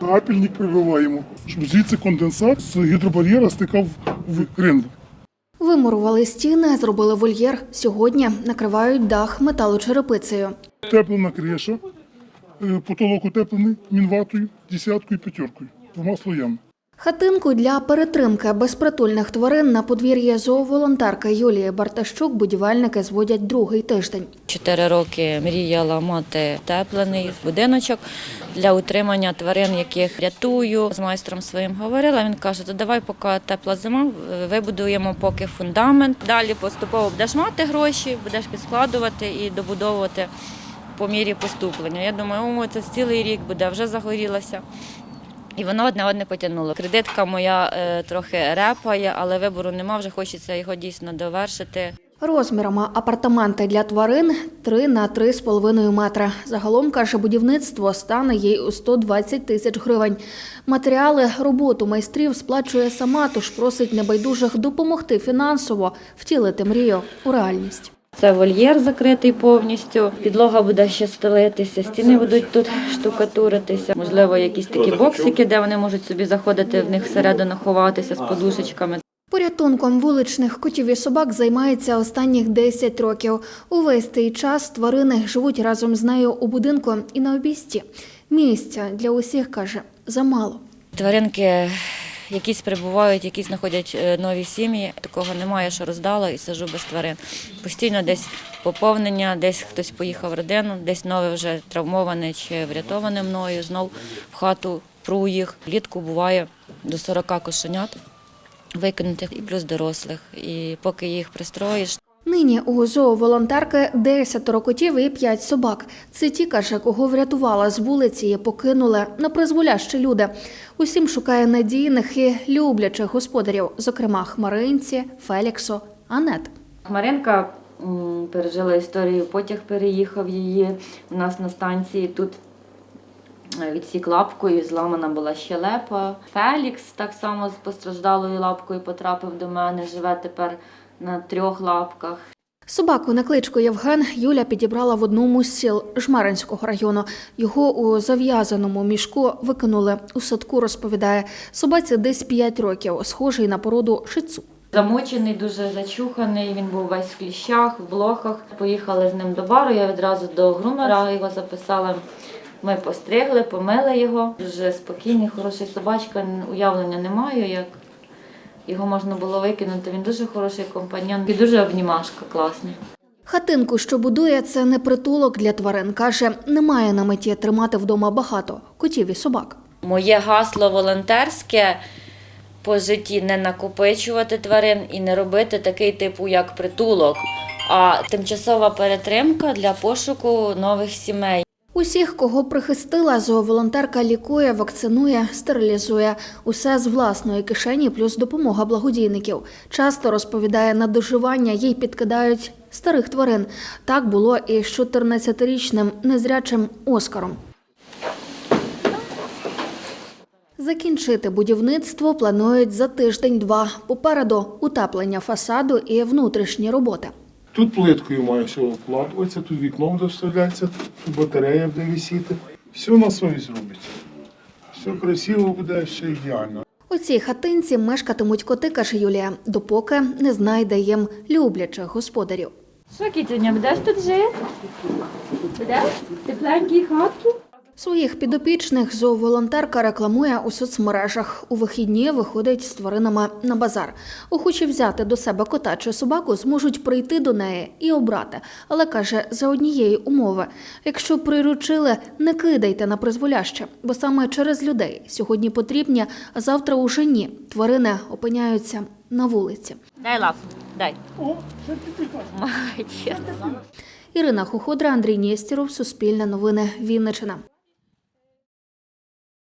Капельник прибиваємо, щоб звідси конденсат з гідробар'єра стикав в ринок. Вимурували стіни, зробили вольєр. Сьогодні накривають дах металочерепицею. Теплена криша, е, потолок утеплений мінватою, десяткою, п'ятеркою, двома слоями. Хатинку для перетримки безпритульних тварин на подвір'ї зооволонтерки Юлії Бартащук будівельники зводять другий тиждень. Чотири роки мріяла мати теплений будиночок для утримання тварин, яких рятую. З майстром своїм говорила. Він каже: то давай, поки тепла зима, вибудуємо поки фундамент. Далі поступово будеш мати гроші, будеш підскладувати і добудовувати по мірі поступлення. Я думаю, о, це цілий рік буде, вже загорілася. І воно одне одне потягнуло. Кредитка моя е, трохи репає, але вибору нема, вже хочеться його дійсно довершити. Розмірами апартаменти для тварин 3 на 3,5 метри. Загалом, каже, будівництво стане їй у 120 тисяч гривень. Матеріали, роботу майстрів сплачує сама, тож просить небайдужих допомогти фінансово втілити мрію у реальність. Це вольєр закритий повністю. Підлога буде ще стелитися, стіни будуть тут штукатуритися. Можливо, якісь такі боксики, де вони можуть собі заходити в них всередину ховатися з подушечками. Порятунком вуличних котів і собак займається останніх 10 років. Увесь цей час тварини живуть разом з нею у будинку і на обійсті. Місця для усіх каже замало. Тваринки якісь прибувають, якісь знаходять е, нові сім'ї. Такого немає, що роздала і сижу без тварин. Постійно десь поповнення, десь хтось поїхав в родину, десь нове вже травмоване чи врятоване мною. Знов в хату пру їх. Влітку буває до 40 кошенят викинутих і плюс дорослих. І поки їх пристроїш, Нині у зооволонтерки 10 котів і 5 собак. Це ті, каже, кого врятувала з вулиці і покинули на призволящі люди. Усім шукає надійних і люблячих господарів, зокрема Хмаринці, Феліксу, Анет. Хмаринка пережила історію, потяг переїхав її у нас на станції. Тут е, відсік лапкою, зламана була щелепа. Фелікс так само з постраждалою лапкою потрапив до мене, живе тепер на трьох лапках. Собаку на кличку Євген Юля підібрала в одному з сіл Жмеринського району. Його у зав'язаному мішку викинули у садку, розповідає. Собаці десь 5 років, схожий на породу шицу. Замочений, дуже зачуханий. Він був весь в кліщах, в блохах. Поїхали з ним до бару. Я відразу до грумера його записала. Ми постригли, помили його. Дуже спокійний, хороший собачка. Уявлення не маю, як його можна було викинути. Він дуже хороший компаньон і дуже обнімашка класний. Хатинку, що будує, це не притулок для тварин. Каже, немає на меті тримати вдома багато котів і собак. Моє гасло волонтерське по житті не накопичувати тварин і не робити такий типу, як притулок, а тимчасова перетримка для пошуку нових сімей. Усіх, кого прихистила, зооволонтерка лікує, вакцинує, стерилізує. Усе з власної кишені, плюс допомога благодійників. Часто розповідає на доживання, їй підкидають старих тварин. Так було і з 14-річним незрячим Оскаром. Закінчити будівництво планують за тиждень-два. Попереду утеплення фасаду і внутрішні роботи. Тут плиткою має все обкладуватися, тут вікно буде вставлятися, тут батарея буде висіти. Все на совість робиться. Все красиво буде, все ідеально. У цій хатинці мешкатимуть коти, каже Юлія, допоки не знайде їм люблячих господарів. Що, кітюня, будеш тут жити? Будеш? Тепленькій хатки? Своїх підопічних зооволонтерка рекламує у соцмережах. У вихідні виходить з тваринами на базар. Охочі взяти до себе кота чи собаку зможуть прийти до неї і обрати. Але каже, за однієї умови: якщо приручили, не кидайте на призволяще, бо саме через людей сьогодні потрібні, а завтра уже ні. Тварини опиняються на вулиці. Дай лапу, дай. Молодець. Ірина Хуходра, Андрій Нєстєров, Суспільне новини, Вінниччина.